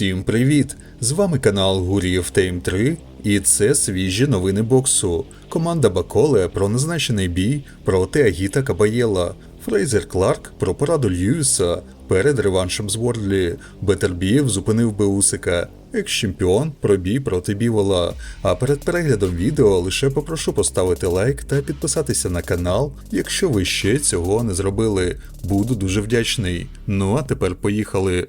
Всім привіт! З вами канал Гуріїв Тейм 3, і це свіжі новини боксу. Команда Баколе про назначений бій проти Агіта Кабаєла. Фрейзер Кларк про пораду Льюіса перед реваншем з Вордлі. Бетербієв зупинив би Усика. Екс-чемпіон про бій проти Бівола. А перед переглядом відео лише попрошу поставити лайк та підписатися на канал, якщо ви ще цього не зробили. Буду дуже вдячний. Ну а тепер поїхали.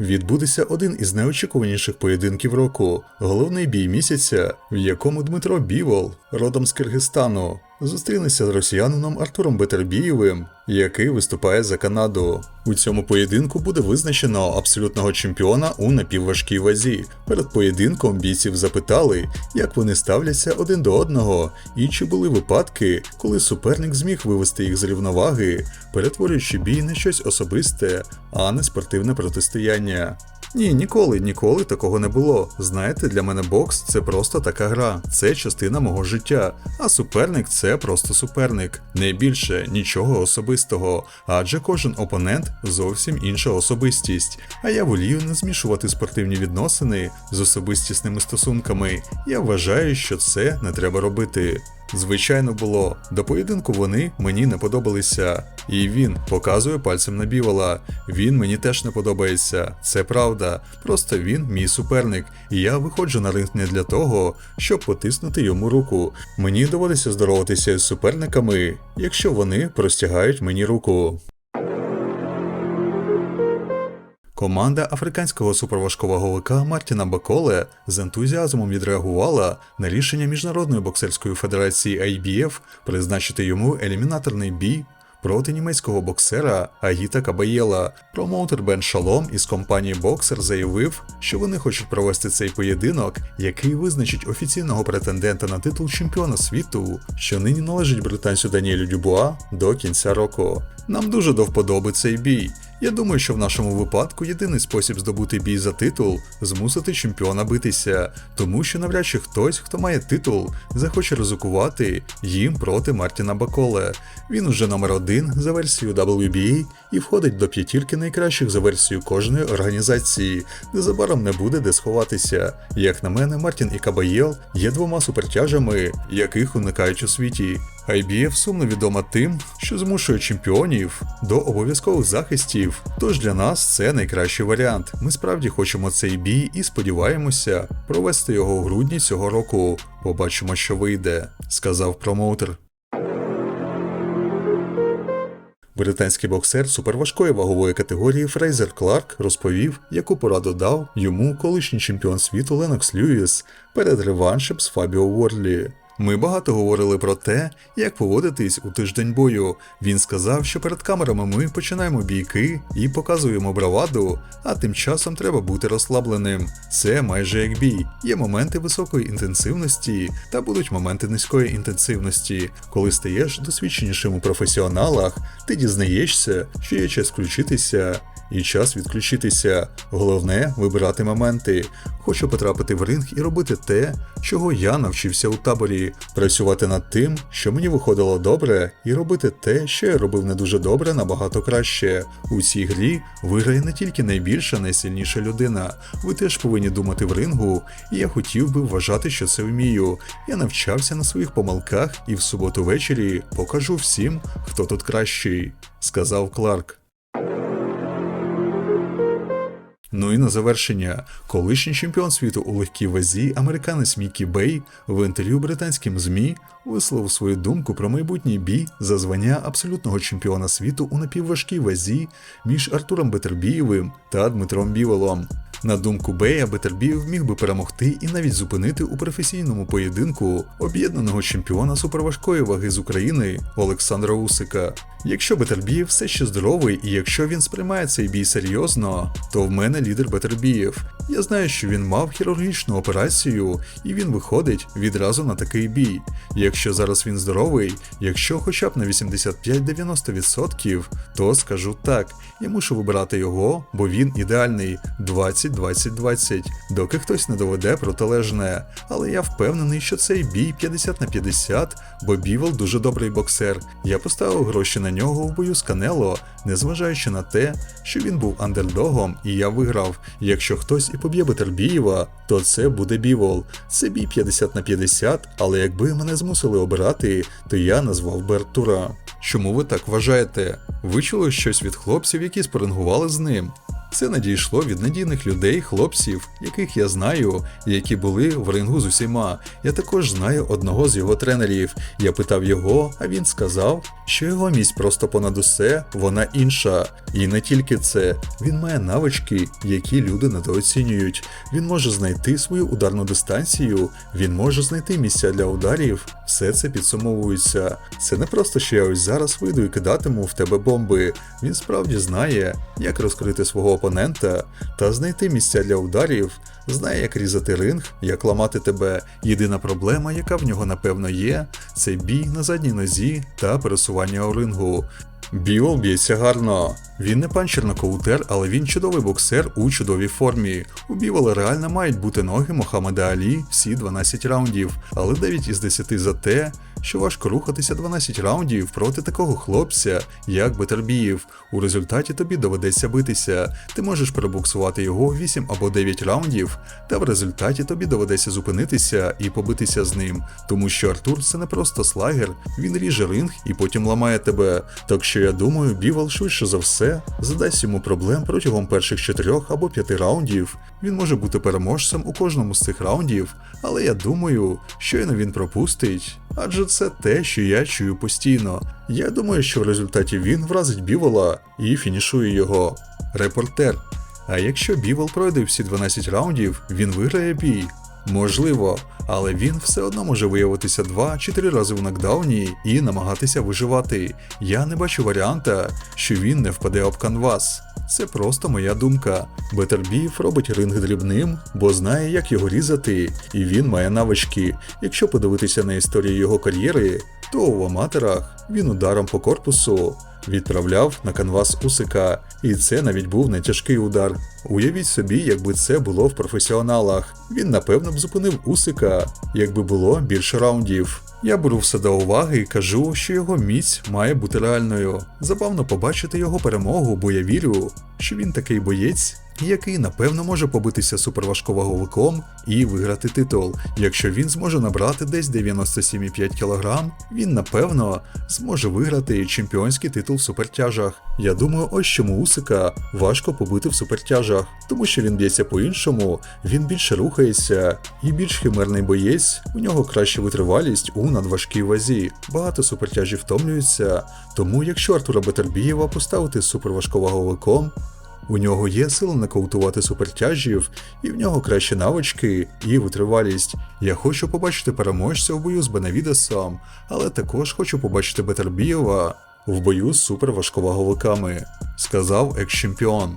відбудеться один із найочікуваніших поєдинків року, головний бій місяця, в якому Дмитро Бівол, родом з Киргизстану, зустрінеться з росіянином Артуром Бетербієвим, який виступає за Канаду. У цьому поєдинку буде визначено абсолютного чемпіона у напівважкій вазі. Перед поєдинком бійців запитали, як вони ставляться один до одного, і чи були випадки, коли суперник зміг вивести їх з рівноваги, перетворюючи бій на щось особисте, а не спортивне протистояння. Ні, ніколи, ніколи такого не було. Знаєте, для мене бокс це просто така гра, це частина мого життя. А суперник це просто суперник. Не більше нічого особистого, адже кожен опонент зовсім інша особистість. А я волію не змішувати спортивні відносини з особистісними стосунками. Я вважаю, що це не треба робити. Звичайно було, до поєдинку вони мені не подобалися. І він показує пальцем на бівола. Він мені теж не подобається. Це правда. Просто він мій суперник, і я виходжу на ринг не для того, щоб потиснути йому руку. Мені доводиться здороватися з суперниками, якщо вони простягають мені руку. Команда африканського суперважковаговика Мартіна Баколе з ентузіазмом відреагувала на рішення Міжнародної боксерської федерації IBF призначити йому елімінаторний бій проти німецького боксера Агіта Кабаєла. Промоутер Бен Шалом із компанії Боксер заявив, що вони хочуть провести цей поєдинок, який визначить офіційного претендента на титул чемпіона світу, що нині належить британцю Даніелю Дюбуа до кінця року. Нам дуже до вподоби цей бій. Я думаю, що в нашому випадку єдиний спосіб здобути бій за титул змусити чемпіона битися, тому що навряд чи хтось, хто має титул, захоче ризикувати їм проти Мартіна Баколе. Він уже номер один за версією WBA і входить до п'ятірки найкращих за версією кожної організації. Незабаром не буде де сховатися. Як на мене, Мартін і Кабаєл є двома супертяжами, яких уникають у світі. IBF сумно відома тим, що змушує чемпіонів до обов'язкових захистів. Тож для нас це найкращий варіант. Ми справді хочемо цей бій і сподіваємося провести його у грудні цього року. Побачимо, що вийде, сказав промоутер. Британський боксер суперважкої вагової категорії Фрейзер Кларк розповів, яку пораду дав йому колишній чемпіон світу Ленокс Льюіс перед реваншем з Фабіо Уорлі. Ми багато говорили про те, як поводитись у тиждень бою. Він сказав, що перед камерами ми починаємо бійки і показуємо браваду, а тим часом треба бути розслабленим. Це майже як бій. Є моменти високої інтенсивності та будуть моменти низької інтенсивності. Коли стаєш досвідченішим у професіоналах, ти дізнаєшся, що є час включитися. І час відключитися. Головне вибирати моменти. Хочу потрапити в ринг і робити те, чого я навчився у таборі, працювати над тим, що мені виходило добре, і робити те, що я робив не дуже добре, набагато краще. У цій грі виграє не тільки найбільша, найсильніша людина. Ви теж повинні думати в рингу, і я хотів би вважати, що це вмію. Я навчався на своїх помилках і в суботу ввечері покажу всім, хто тут кращий, сказав Кларк. Ну і на завершення, колишній чемпіон світу у легкій вазі, американець Мікі Бей в інтерв'ю британським ЗМІ висловив свою думку про майбутній бій за звання абсолютного чемпіона світу у напівважкій вазі між Артуром Бетербієвим та Дмитром Біволом. На думку Бея, Бетербіїв міг би перемогти і навіть зупинити у професійному поєдинку об'єднаного чемпіона суперважкої ваги з України Олександра Усика. Якщо Бетербіїв все ще здоровий, і якщо він сприймає цей бій серйозно, то в мене лідер Бетербіїв. Я знаю, що він мав хірургічну операцію, і він виходить відразу на такий бій. Якщо зараз він здоровий, якщо хоча б на 85-90%, то скажу так, я мушу вибирати його, бо він ідеальний 20-20-20, доки хтось не доведе протилежне. Але я впевнений, що цей бій 50 на 50, бо Бівол дуже добрий боксер. Я поставив гроші на нього в бою з Канело, незважаючи на те, що він був андердогом, і я виграв. Якщо хтось і поб'є Бетельбієва, то це буде Бівол. Це бій 50 на 50, але якби мене змусили обирати, то я назвав би Артура. Чому ви так вважаєте? Ви чули щось від хлопців, які спорингували з ним? Це надійшло від надійних людей, хлопців, яких я знаю, які були в рингу з усіма. Я також знаю одного з його тренерів. Я питав його, а він сказав, що його місць просто понад усе, вона інша. І не тільки це, він має навички, які люди недооцінюють. Він може знайти свою ударну дистанцію, він може знайти місця для ударів. Все це підсумовується. Це не просто, що я ось зараз вийду і кидатиму в тебе бомби. Він справді знає, як розкрити свого опонента та знайти місця для ударів, знає, як різати ринг, як ламати тебе. Єдина проблема, яка в нього напевно є, це бій на задній нозі та пересування у рингу. Біол б'ється гарно. Він не панчер нокаутер, але він чудовий боксер у чудовій формі. У Бівола реально мають бути ноги Мохаммеда Алі всі 12 раундів, але 9 із 10 за те, що важко рухатися 12 раундів проти такого хлопця, як Бетербіїв. У результаті тобі доведеться битися. Ти можеш перебуксувати його 8 або 9 раундів, та в результаті тобі доведеться зупинитися і побитися з ним. Тому що Артур це не просто слагер, він ріже ринг і потім ламає тебе. Так що я думаю, Бівол швидше за все задасть йому проблем протягом перших 4 або 5 раундів. Він може бути переможцем у кожному з цих раундів, але я думаю, щойно він пропустить. Адже це те, що я чую постійно. Я думаю, що в результаті він вразить Бівола і фінішує його. Репортер. А якщо Бівол пройде всі 12 раундів, він виграє бій. Можливо, але він все одно може виявитися 2-4 рази в нокдауні і намагатися виживати. Я не бачу варіанта, що він не впаде об канвас. Це просто моя думка. Бетербіф робить ринг дрібним, бо знає, як його різати, і він має навички. Якщо подивитися на історію його кар'єри, то в аматорах він ударом по корпусу відправляв на канвас Усика, і це навіть був не тяжкий удар. Уявіть собі, якби це було в професіоналах. Він напевно б зупинив Усика, якби було більше раундів. Я беру все до уваги і кажу, що його міць має бути реальною. Забавно побачити його перемогу, бо я вірю, що він такий боєць, який напевно може побитися суперважковаговиком і виграти титул. Якщо він зможе набрати десь 97,5 кг, він напевно зможе виграти чемпіонський титул в супертяжах. Я думаю, ось чому Усика важко побити в супертяжах, тому що він б'ється по-іншому, він більше рухається і більш химерний боєць, у нього краща витривалість у надважкій вазі. Багато супертяжів втомлюються, тому якщо Артура Бетербієва поставити суперважковаговиком, у нього є сила нокаутувати супертяжів, і в нього кращі навички і витривалість. Я хочу побачити переможця в бою з Бенавідесом, але також хочу побачити Бетербієва в бою з суперважковаговиками, сказав екс-чемпіон.